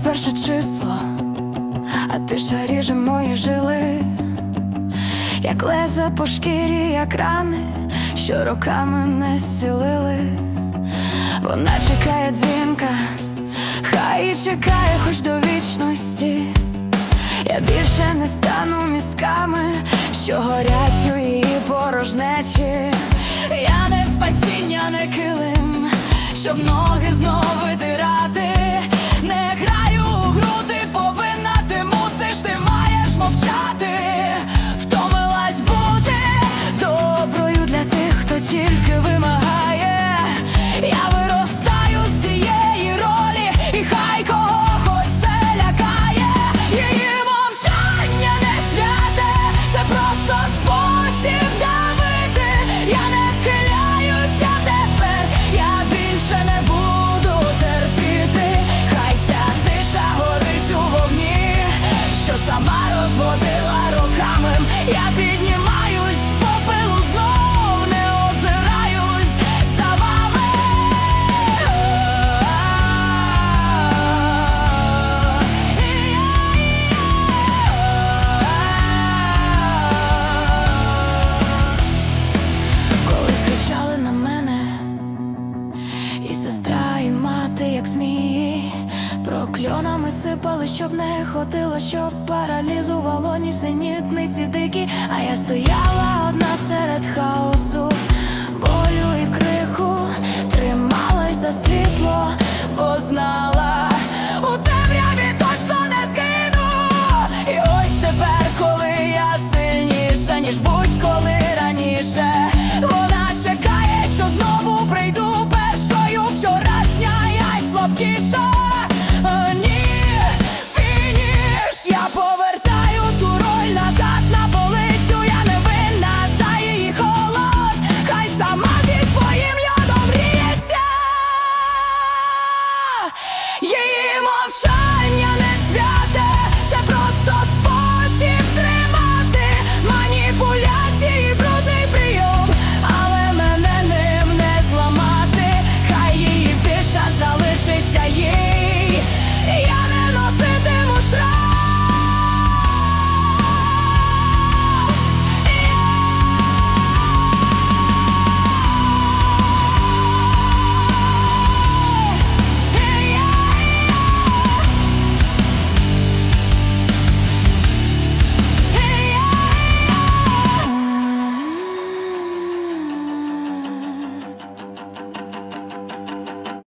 перше число, а тиша ріже мої жили, як леза по шкірі, як рани, що роками не зцілили. Вона чекає дзвінка, хай і чекає хоч до вічності. Я більше не стану мізками, що горять у її порожнечі. Я не спасіння, не килим, щоб ноги знов витирати. Не граю у гру, Я прокльонами сипали, щоб не ходило, щоб паралізувало нісенітниці дикі, а я стояла. Yeah.